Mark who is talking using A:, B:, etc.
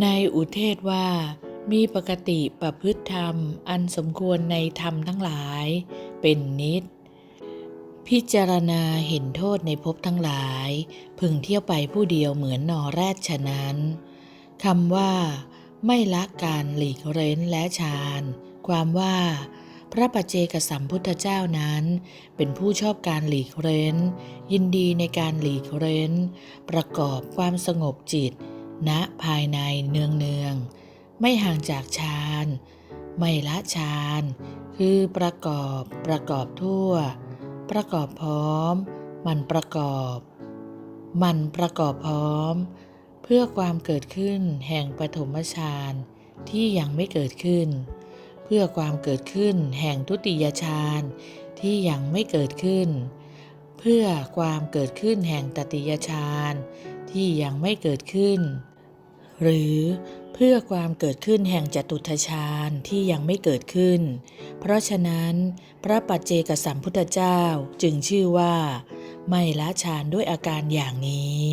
A: ในอุเทศว่า มีปกติประพฤติธรรม อันสมควรในธรรมทั้งหลาย เป็นนิด พิจารณาเห็นโทษในภพทั้งหลาย พึงเที่ยวไปผู้เดียวเหมือนนอแรดฉะนั้นคำว่า ไม่ละการหลีกเร้นและฌานความว่าพระปัจเจกสัมพุทธเจ้านั้น เป็นผู้ชอบการหลีกเร้น ยินดีในการหลีกเร้น ประกอบความสงบจิต ณภายในเนืองเนืองๆไม่ห่างจากฌาน ไม่ละฌาน คือประกอบ ประกอบทั่ว ประกอบพร้อม มันประกอบ มันประกอบพร้อม เพื่อความเกิดขึ้นแห่งปฐมฌานที่ยังไม่เกิดขึ้น เพื่อความเกิดขึ้นแห่งทุติยฌานที่ยังไม่เกิดขึ้น เพื่อความเกิดขึ้นแห่งตติยฌานที่ยังไม่เกิดขึ้น หรือเพื่อความเกิดขึ้นแห่งจตุทฌานที่ยังไม่เกิดขึ้น เพราะฉะนั้นพระปัจเจกสัมพุทธเจ้าจึงชื่อว่า ไม่ละฌานด้วยอาการอย่างนี้